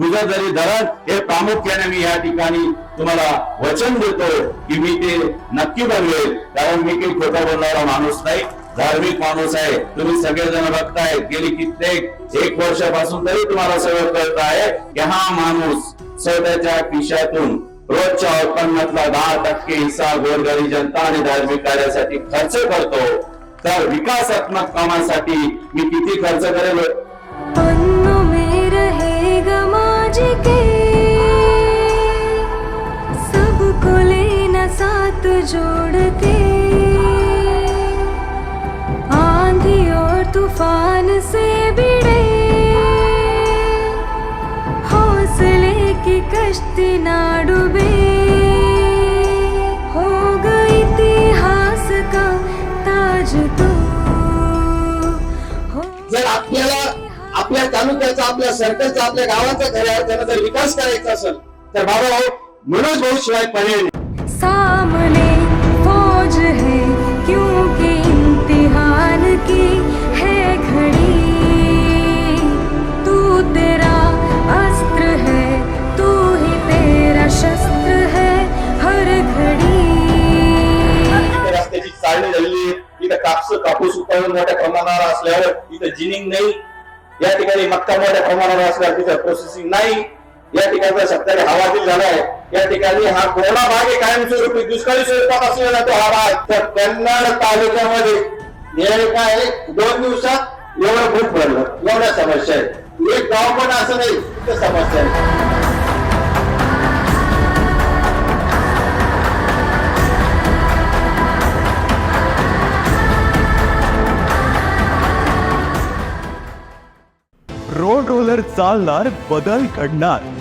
गुजरदरी धरण हे प्रामुख्याने मी या ठिकाणी तुम्हाला वचन देतो की मी ते नक्की बनवेल. कारण मी काही खोटा बोलणारा माणूस नाही धार्मिक माणूस आहे. तुम्ही सगळेजण बघताय गेली कित्येक एक वर्षापासून तरी तुम्हाला सगळं कळत आहे की हा माणूस स्वतःच्या खिशातून रोजच्या उत्पन्नातला दहा टक्के हिस्सा गोरगरी जनता आणि धार्मिक कार्यासाठी खर्च करतो. तर विकासात्मक कामासाठी मी किती खर्च करेल? के सबको लेना साथ जोड़ के आंधी और तूफ़ान से भिड़े। हौसले की कश्ती ना डूबे। होगा इतिहास का ताज तो। हो आपल्या तालुक्याचा आपल्या सर्कलचा आपल्या गावाचा खऱ्या अर्थानं जर विकास करायचा असेल तर बाबा मनोज भाऊ शिवाय पर्याय. सामने फौज है क्योंकि इम्तिहान की है घड़ी तू तेरा अस्त्र है तू ही तेरा शस्त्र है हर घड़ी इथे रस्त्याची चालणी झालेली आहे. इथं कापूस कापूस उत्पादन मोठ्या प्रमाणावर असल्यावर इथं जिनिंग नाही या ठिकाणी मक्का मोठ्या प्रमाणावर असल्यावर तिथं प्रोसेसिंग नाही. या ठिकाणचा शेतकरी हवातील झालाय या ठिकाणी हा कोरडा भाग आहे कायमस्वरूपी दुष्काळी स्वरूपात असलेला तो हा भाग. तर कन्नड तालुक्यामध्ये हे काय दोन दिवसात एवढं भूक भरलं. एवढ्या समस्या आहेत. एक गाव पण असं नाही तर समस्या आहे रोड रोलर चालणार बदल घडणार.